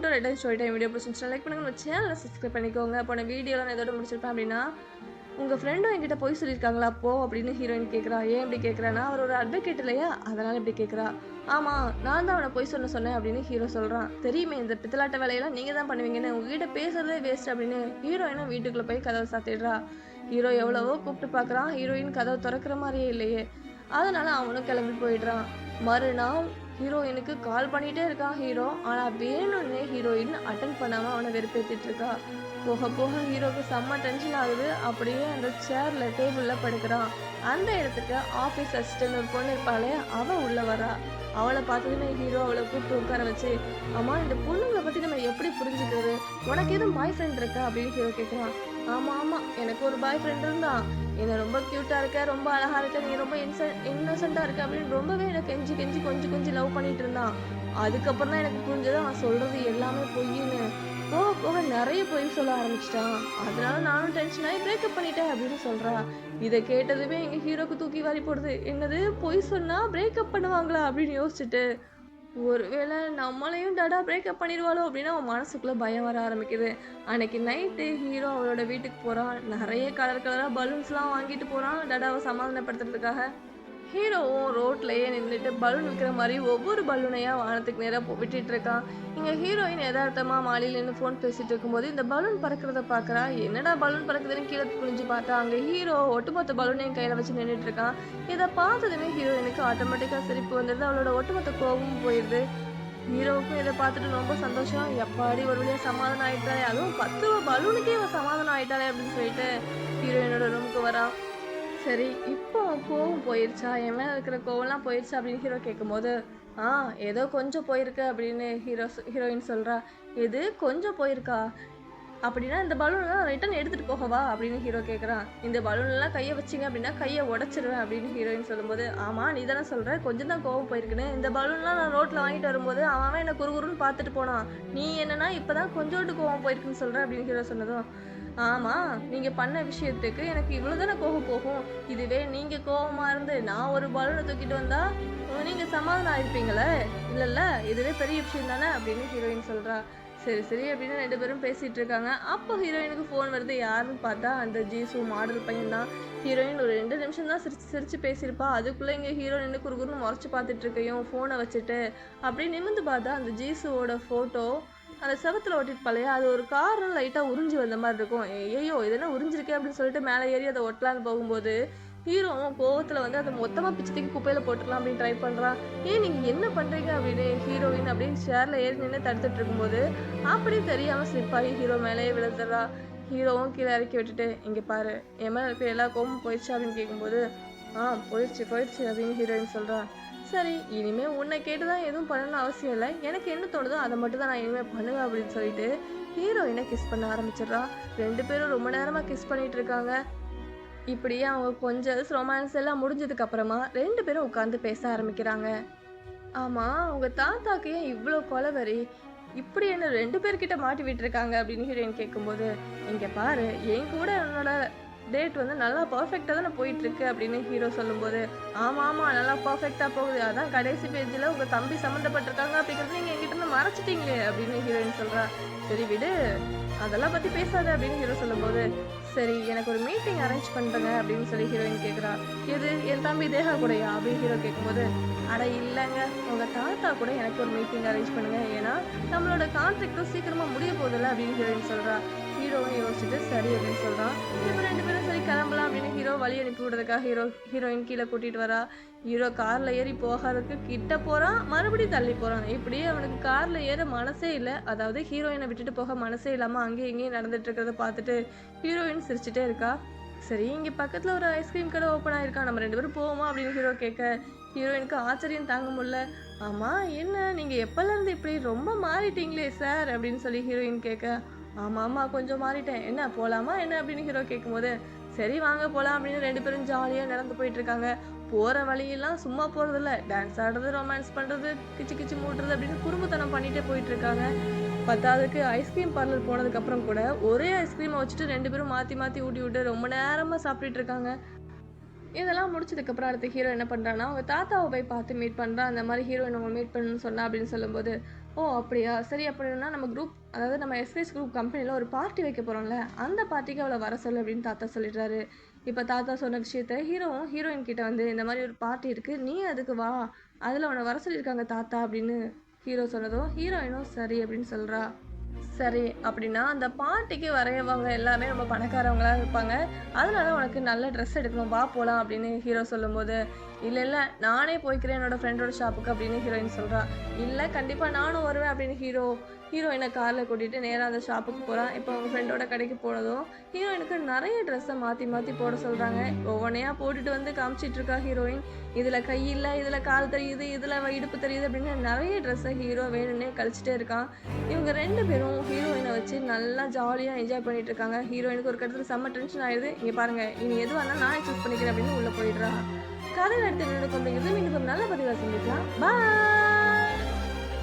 Welcome to red story time video பிடிச்சிருந்துச்சு like பண்ணுங்க. நம்ம சேனலை சப்ஸ்கிரைப் பண்ணிக்கோங்க. போன வீடியோலாம் நான் இதோட முடிச்சிருப்பேன் அப்படின்னா உங்கள் ஃப்ரெண்டும் என்கிட்ட போய் சொல்லியிருக்காங்களா? போ அப்படின்னு ஹீரோயின் கேட்குறா ஏன் இப்படி கேட்குறான்னா அவர் ஒரு அட்வொகேட் இல்லையா? அதனால் இப்படி கேட்குறா ஆமாம் நான் தான் அவனை போய் சொன்ன சொன்னேன் அப்படின்னு ஹீரோ சொல்கிறான் தெரியுமே இந்த பித்தலாட்ட வேலையெல்லாம் நீங்கள் தான் பண்ணுவீங்கன்னு. உங்ககிட்ட பேசுறதே வேஸ்ட் அப்படின்னு ஹீரோயினும் வீட்டுக்குள்ளே போய் கதவை சாத்திடுறா. ஹீரோ எவ்வளவோ கூப்பிட்டு பார்க்குறான். ஹீரோயின் கதவை திறக்கிற மாதிரியே இல்லையே. அதனால் அவனும் கிளம்பி போயிடுறான். மறுநாள் ஹீரோயினுக்கு கால் பண்ணிட்டே இருக்கான் ஹீரோ ஆனால் வேணும்னே ஹீரோயின் அட்டன் பண்ணாமல் அவனை வெறுப்பேற்றிட்டு இருக்கா. போக போக ஹீரோக்கு செம்ம டென்ஷன் ஆகுது. அப்படியே அந்த சேர்ல டேபிளில் படுக்கிறான். அந்த இடத்துக்கு ஆஃபீஸ் அசிஸ்டன்ட் ஒரு பொண்ணு இருப்பாளே அவள் உள்ளே வரா. அவளை பார்த்ததுமே ஹீரோ அவளை கூப்பிட்டு உட்கார வச்சு அம்மா இந்த பொண்ணுங்களை பற்றி நம்ம எப்படி புரிஞ்சுக்கிறது? உனக்கு எதுவும் பாய் ஃப்ரெண்ட் இருக்கா? அப்படின்னு ஹீரோ கேட்குறான் ஆமா ஆமா. எனக்கு ஒரு பாய் ஃப்ரெண்ட் இருந்தான் என்ன ரொம்ப க்யூட்டாக இருக்க ரொம்ப அழகா இருக்க நீ ரொம்ப இன்னசென்ட்டா இருக்க அப்படின்னு ரொம்பவே எனக்கு கெஞ்சி கெஞ்சி கொஞ்சம் கொஞ்சம் லவ் பண்ணிட்டு இருந்தான் அதுக்கப்புறம் தான் எனக்கு புரிஞ்சது அவன் சொல்றது எல்லாமே பொய்ன்னு. போக போக நிறைய பொய் சொல்ல ஆரம்பிச்சிட்டான் அதனால நானும் டென்ஷன் ஆகி பிரேக்கப் பண்ணிட்டேன் அப்படின்னு சொல்றா. இதை கேட்டதுமே எங்க ஹீரோக்கு தூக்கி வாரி போடுது. என்னது பொய் சொன்னா பிரேக்கப் பண்ணுவாங்களா அப்படின்னு யோசிச்சுட்டு. ஒருவேளை நம்மளையும் டடா பிரேக்கப் பண்ணிடுவாளோ அப்படின்னு அவன் மனசுக்குள்ளே பயம் வர ஆரம்பிக்குது. அன்னைக்கு நைட்டு ஹீரோ அவளோட வீட்டுக்கு போகிறான் நிறைய கலர் கலராக பலூன்ஸ்லாம் வாங்கிட்டு போகிறான் டடாவை சமாதானப்படுத்துறதுக்காக. ஹீரோவும் ரோட்லயே நின்றுட்டு பலூன் விற்கிற மாதிரி ஒவ்வொரு பலூனையா வானத்துக்கு நேராக விட்டுட்டு இருக்கான். இங்கே ஹீரோயின் யதார்த்தமாக மாடியில் நின்று ஃபோன் பேசிட்டு இருக்கும்போது இந்த பலூன் பறக்கிறத பார்க்குறா என்னடா பலூன் பறக்குதுன்னு கீழே குனிஞ்சு பார்த்தா அங்கே ஹீரோ ஒட்டுமொத்த பலூனையும் கையில் வச்சு நின்றுட்டு இருக்கான். இதை பார்த்ததுமே ஹீரோயினுக்கு ஆட்டோமேட்டிக்காக சிரிப்பு வந்துடுது. அவளோட ஒட்டுமொத்த கோபமும் போயிடுது. ஹீரோவுக்கும் இதை பார்த்துட்டு ரொம்ப சந்தோஷம். எப்பாடி ஒரு வழியாக சமாதானம் ஆயிட்டாலே அதுவும் பத்து ரூபா பலூனுக்கே அவன் சமாதானம் ஆயிட்டாலே அப்படின்னு சொல்லிட்டு ஹீரோயினோட ரூமுக்கு வரான். சரி இப்போ கோவம் போயிருச்சா? என் மேலே இருக்கிற கோவம்லாம் போயிருச்சா அப்படின்னு ஹீரோ கேட்கும்போது ஆ ஏதோ கொஞ்சம் போயிருக்கு அப்படின்னு ஹீரோ ஹீரோயின் சொல்கிறா எது? கொஞ்சம் போயிருக்கா? அப்படின்னா இந்த பலூன்லாம் ரிட்டன் எடுத்துகிட்டு போகவா? அப்படின்னு ஹீரோ கேட்குறான் இந்த பலூன்லாம் கையை வச்சிங்க அப்படின்னா கையை உடச்சிருவேன் அப்படின்னு ஹீரோயின் சொல்லும்போது ஆமாம் நீ தானே சொல்கிற கொஞ்சம் தான் கோவம் போயிருக்குன்னு. இந்த பலூன்லாம் நான் ரோட்டில் வாங்கிட்டு வரும்போது அவன் அவன் என்னை குறுகுறுன்னு பார்த்துட்டு போனான். நீ என்னன்னா இப்போ தான் கொஞ்சோண்டு கோவம் போயிருக்குன்னு சொல்கிற அப்படின்னு ஹீரோ சொன்னதும் ஆமாம் நீங்கள் பண்ண விஷயத்துக்கு எனக்கு இவ்வளோ தானே கோபம் போகும்? இதுவே நீங்கள் கோபமாக இருந்து நான் ஒரு பலூனை தூக்கிட்டு வந்தால் நீங்கள் சமாதானம் ஆயிருப்பீங்களே? இல்லைல்ல இதுவே பெரிய விஷயம் தானே? அப்படின்னு ஹீரோயின் சொல்கிறா சரி சரி அப்படின்னு ரெண்டு பேரும் பேசிகிட்டு இருக்காங்க. அப்போ ஹீரோயினுக்கு ஃபோன் வருது. யாருன்னு பார்த்தா அந்த ஜீசு மாடல் பையன் தான். ஹீரோயின் ஒரு ரெண்டு நிமிஷம் தான் சிரிச்சு சிரிச்சு பேசியிருப்பா. அதுக்குள்ளே இங்கே ஹீரோ நின்று குறுகுறுன்னு முறைச்சு பார்த்துட்டு இருக்கையும் ஃபோனை வச்சுட்டு அப்படி நிமிந்து பார்த்தா அந்த ஜீசுவோட ஃபோட்டோ அந்த செவத்தில் ஒட்டிருப்பாளையா அது ஒரு காரில் லைட்டாக உறிஞ்சி வந்த மாதிரி இருக்கும். ஐயோ இதென்ன உறிஞ்சிருக்கே அப்படின்னு சொல்லிட்டு மேலே ஏறி அதை ஒட்டலான்னு போகும்போது ஹீரோவும் கோவத்தில் வந்து அதை மொத்தமாக பிச்சு தூக்கி குப்பையில் போட்டுடலாம் அப்படின்னு ட்ரை பண்ணுறான் ஏன் நீங்கள் என்ன பண்ணுறீங்க அப்படின்னு ஹீரோயின் அப்படின்னு ஷேரில் ஏறி நின்று தடுத்துட்டு இருக்கும்போது அப்படியே தெரியாமல் ஸ்லிப்பாகி ஆகி ஹீரோ மேலேயே விழுந்துடுறா. ஹீரோவும் கீழே இறக்கி விட்டுட்டு இங்கே பாரு என் மேலே இருக்கிற எல்லா கோவமும் போயிடுச்சு அப்படின்னு கேட்கும்போது ஆ போயிடுச்சு போயிடுச்சு அப்படின்னு ஹீரோயின் சொல்கிறான் சரி இனிமே உன்னை கேட்டு தான் எதுவும் பண்ணணும்னு அவசியம் இல்லை. எனக்கு என்ன தோணுதோ அதை மட்டும் தான் நான் இனிமேல் பண்ணுவேன் அப்படின்னு சொல்லிட்டு ஹீரோயினை கிஸ் பண்ண ஆரம்பிச்சிடுறா. ரெண்டு பேரும் ரொம்ப நேரமாக கிஸ் பண்ணிட்டு இருக்காங்க. இப்படியே அவங்க கொஞ்சம் ரொமான்ஸ் எல்லாம் முடிஞ்சதுக்கு அப்புறமா ரெண்டு பேரும் உட்காந்து பேச ஆரம்பிக்கிறாங்க. ஆமாம் உங்கள் தாத்தாக்கு ஏன் இவ்வளோ கொலவரி இப்படி என்ன ரெண்டு பேர்கிட்ட மாட்டி விட்டுருக்காங்க அப்படின்னு ஹீரோயின் கேட்கும்போது இங்கே பாரு என் கூட என்னோட டேட் வந்து நல்லா பர்ஃபெக்டாக தானே போயிட்டுருக்கு அப்படின்னு ஹீரோ சொல்லும்போது ஆமாம் ஆமாம் நல்லா பர்ஃபெக்டாக போகுது. அதான் கடைசி பேஜில் உங்கள் தம்பி சம்மந்தப்பட்டிருக்காங்க அப்படிங்கிறது நீங்கள் எங்கிட்ட இருந்து மறைச்சிட்டீங்களே அப்படின்னு ஹீரோயின் சொல்கிறா சரி விடு அதெல்லாம் பற்றி பேசாத அப்படின்னு ஹீரோ சொல்லும்போது சரி எனக்கு ஒரு மீட்டிங் அரேஞ்ச் பண்ணுறேங்க அப்படின்னு சொல்லி ஹீரோயின் கேட்குறா எது? என் தம்பி தேகா கூடயா? அப்படின்னு ஹீரோ கேட்கும்போது அட இல்லைங்க. உங்கள் தாத்தா கூட எனக்கு ஒரு மீட்டிங் அரேஞ்ச் பண்ணுங்கள் ஏன்னா நம்மளோட கான்ட்ராக்டும் சீக்கிரமாக முடிய போதில்ல அப்படின்னு ஹீரோயின் சொல்கிறா ஹீரோவும் யோசிச்சுட்டு சரி அப்படின்னு சொல்கிறான் வழி அனுப்பி விடுறதுக்காக ஹீரோ ஹீரோயின் கீழே கூட்டிகிட்டு வரா. ஹீரோ காரில் ஏறி போகிறதுக்கு கிட்ட போகிறான் மறுபடியும் தள்ளி போகிறான் இப்படியே அவனுக்கு காரில் ஏற மனசே இல்லை. அதாவது ஹீரோயினை விட்டுட்டு போக மனசே இல்லாமல் அங்கேயும் இங்கேயும் நடந்துட்டு இருக்கிறத பார்த்துட்டு ஹீரோயின் சிரிச்சிட்டே இருக்கா. சரி இங்கே பக்கத்தில் ஒரு ஐஸ்கிரீம் கடை ஓப்பன் ஆயிருக்கா? நம்ம ரெண்டு பேரும் போவோமா அப்படின்னு ஹீரோ கேட்க ஹீரோயினுக்கு ஆச்சரியம் தாங்க முடியல. ஆமாம் என்ன நீங்கள் எப்போலேருந்து இப்படி ரொம்ப மாறிட்டீங்களே சார்? அப்படின்னு சொல்லி ஹீரோயின் கேட்க ஆமாம் ஆமாம் கொஞ்சம் மாறிட்டேன். என்ன போகலாமா என்ன அப்படின்னு ஹீரோ கேட்கும்போது சரி வாங்க போகலாம் அப்படின்னு ரெண்டு பேரும் ஜாலியாக நடந்து போயிட்டு இருக்காங்க போகிற வழியெல்லாம் சும்மா போகிறதில்ல டான்ஸ் ஆடுறது ரொமான்ஸ் பண்ணுறது கிச்சு கிச்சு மூட்டுறது அப்படின்னு குறும்புத்தனம் பண்ணிகிட்டே போயிட்டு இருக்காங்க பத்தாவதுக்கு ஐஸ்கிரீம் பார்லர் போனதுக்கப்புறம் கூட ஒரே ஐஸ்கிரீமை வச்சுட்டு ரெண்டு பேரும் மாற்றி மாற்றி ஊட்டி விட்டு ரொம்ப நேரமாக சாப்பிட்டுட்டு இருக்காங்க இதெல்லாம் முடிச்சதுக்கப்புறம் அடுத்து ஹீரோ என்ன பண்ணுறான்னா அவங்க தாத்தாவை போய் பார்த்து மீட் பண்ணுறான் அந்த மாதிரி ஹீரோயின் அவங்க மீட் பண்ணணும்னு சொன்னா அப்படின்னு சொல்லும்போது ஓ அப்படியா? சரி அப்படின்னா நம்ம குரூப் அதாவது நம்ம எஸ்பிஎஸ் குரூப் கம்பெனியில் ஒரு பார்ட்டி வைக்க போகிறோம்ல அந்த பார்ட்டிக்கு அவளை வர சொல்லு அப்படின்னு தாத்தா சொல்லிடுறாரு. இப்போ தாத்தா சொன்ன விஷயத்த ஹீரோவும் ஹீரோயின் கிட்ட வந்து இந்த மாதிரி ஒரு பார்ட்டி இருக்குது நீ அதுக்கு வா அதில் உன்னை வர சொல்லியிருக்காங்க தாத்தா அப்படின்னு ஹீரோ சொன்னதும் ஹீரோயினும் சரி அப்படின்னு சொல்கிறா சரி அப்படின்னா அந்த பார்ட்டிக்கு வரையவங்க எல்லாமே ரொம்ப பணக்காரவங்களாக இருப்பாங்க. அதனால உனக்கு நல்ல ட்ரெஸ் எடுக்கணும் வா போகலாம் அப்படின்னு ஹீரோ சொல்லும்போது இல்லை இல்லை நானே போய்க்கிறேன் என்னோட ஃப்ரெண்டோட ஷாப்புக்கு அப்படின்னு ஹீரோயின் சொல்கிறா இல்லை கண்டிப்பாக நானும் வருவேன் அப்படின்னு ஹீரோ ஹீரோயினை காரில் கூட்டிகிட்டு நேராக அந்த ஷாப்புக்கு போகிறான் இப்போ அவங்க ஃப்ரெண்டோட கடைக்கு போனதும் ஹீரோயினுக்கு நிறைய ட்ரெஸ்ஸை மாற்றி மாற்றி போட சொல்கிறாங்க ஒவ்வொன்றையாக போட்டுட்டு வந்து காமிச்சிட்ருக்கா ஹீரோயின் இதில் கை இல்லை இதில் கால் தெரியுது இதில் இடுப்பு தெரியுது அப்படின்னு நிறைய ட்ரெஸ்ஸை ஹீரோ வேணும்னே கழிச்சிட்டே இருக்கான். இவங்க ரெண்டு பேரும் ஹீரோயினை வச்சு நல்லா ஜாலியாக என்ஜாய் பண்ணிட்டு இருக்காங்க ஹீரோயினுக்கு ஒரு கட்டத்தில் செம்ம டென்ஷன் ஆயிடுது. இங்கே பாருங்க இனி எதுவாக இருந்தாலும் நான் சூஸ் பண்ணிக்கிறேன் அப்படின்னு உள்ளே போயிடுறா. கதை எடுத்து நின்று கொண்டிருக்கிறது மீண்டும் ஒரு நல்ல பதிவாக செஞ்சுக்கலாம். பாய்